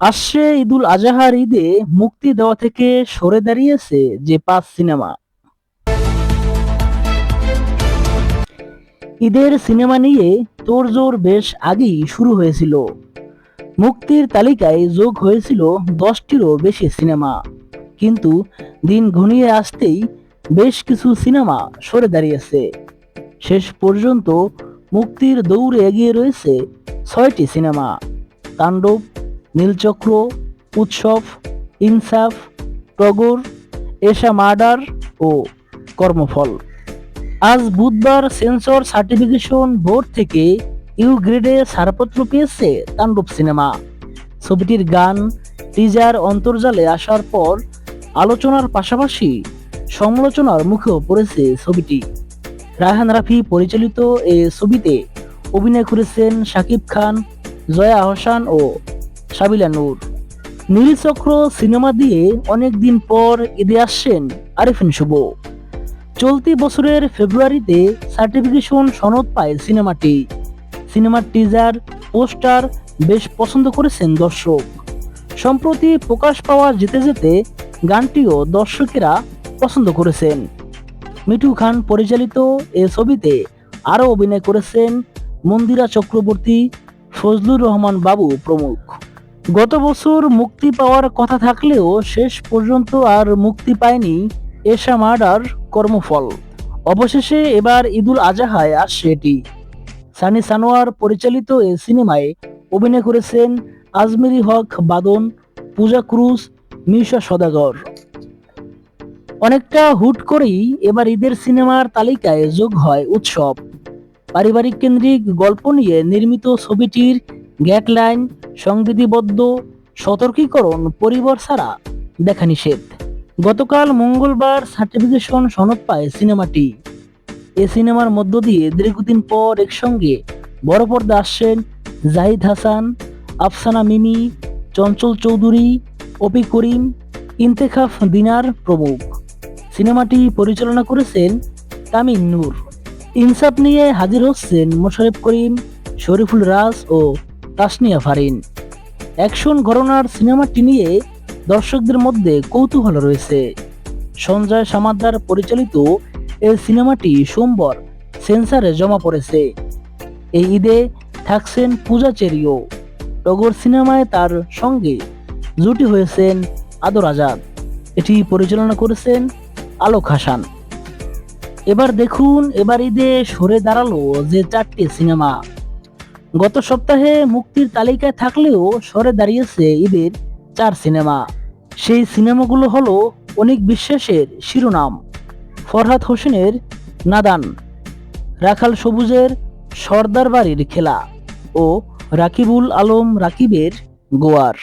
আসছে ঈদুল আজহার ঈদে মুক্তি দেওয়া থেকে সরে দাঁড়িয়েছে যে পাঁচ সিনেমা। ঈদের সিনেমা নিয়ে তোড়জোড় বেশ আগেই শুরু হয়েছিল। মুক্তির তালিকায় যোগ হয়েছিল দশটিরও বেশি সিনেমা। কিন্তু দিন ঘনিয়ে আসতেই বেশ কিছু সিনেমা সরে দাঁড়িয়েছে। শেষ পর্যন্ত মুক্তির দৌড়ে এগিয়ে রয়েছে ছয়টি সিনেমা। তাণ্ডব নীলচক্র, উৎসব, ইনসাফ, টগর, এশা মার্ডার ও কর্মফল। আজ বুধবার সেন্সর সার্টিফিকেশন বোর্ড থেকে ইউ গ্রেডে ছাড়পত্র পেয়েছে তাণ্ডব সিনেমা। ছবিটির গান টিজার অন্তর্জালে আসার পর আলোচনার পাশাপাশি সমালোচনার মুখেও পড়েছে ছবিটি। রায়হান রাফি পরিচালিত এ ছবিতে অভিনয় করেছেন শাকিব খান, জয়া আহসান ও সাবিলা নূর। নীলচক্র সিনেমা দিয়ে অনেক দিন পর ঈদে আসছেন আরিফিন শুভ। চলতি বছরের ফেব্রুয়ারিতে সার্টিফিকেশন সনদ পায় সিনেমাটি। সিনেমার টিজার পোস্টার বেশ পছন্দ করেছেন দর্শক। সম্প্রতি প্রকাশ পাওয়া যেতে যেতে গানটিও দর্শকেরা পছন্দ করেছেন। মিঠু খান পরিচালিত এ ছবিতে আরও অভিনয় করেছেন মন্দিরা চক্রবর্তী, ফজলুর রহমান বাবু প্রমুখ। গত বছর মুক্তি পাওয়ার কথা থাকলেও শেষ পর্যন্ত আর মুক্তি পায়নি এশা মার্ডার কর্মফল। অবশেষে এবার ঈদুল আজহায় আসছে এটি সানি সানোয়ার পরিচালিত এ সিনেমায় অভিনয় করেছেন আজমেরি হক বাদন, পূজা ক্রুজ, মিশা সদাগর। অনেকটা হুট করেই এবার ঈদের সিনেমার তালিকায় যোগ হয় উৎসব। পারিবারিক কেন্দ্রিক গল্প নিয়ে নির্মিত ছবিটির গ্যাটলাইন সংবিধিবদ্ধ, সতর্কীকরণ, পরিবার ছাড়া দেখা নিষেধ। গতকাল মঙ্গলবার সার্টিফিকেশন সনদ পায় সিনেমাটি। এ সিনেমার মধ্য দিয়ে দীর্ঘদিন পর একসঙ্গে বড় পর্দা আসছেন জাহিদ হাসান, আফসানা মিমি, চঞ্চল চৌধুরী অপি করিম, ইন্তেখাফ দিনার প্রমুখ। সিনেমাটি পরিচালনা করেছেন তামিম নূর। ইনসাফ নিয়ে হাজির হচ্ছেন মোশারেফ করিম, শরীফুল রাজ ও তাসনিয়া ফারিন। অ্যাকশন ঘটনার সিনেমাটি নিয়ে দর্শকদের মধ্যে কৌতূহল রয়েছে। সঞ্জয় সামাদ্দার পরিচালিত এই সিনেমাটি সোমবার সেন্সারে জমা পড়েছে। এই ঈদে থাকছেন পূজা চেরিও। টগর সিনেমায় তার সঙ্গে জুটি হয়েছেন আদর আজাদ। এটি পরিচালনা করেছেন আলোক হাসান। এবার দেখুন, এবার ঈদে সরে দাঁড়াল যে চারটি সিনেমা। গত সপ্তাহে মুক্তির তালিকায় থাকলেও সরে দাঁড়িয়েছে ঈদের চার সিনেমা। সেই সিনেমাগুলো হলো অনেক বিশ্বাসের শিরোনাম, ফরহাদ হোসেনের নাদান, রাখাল সবুজের সর্দার বাড়ির খেলা ও রাকিবুল আলম রাকিবের গোয়ার।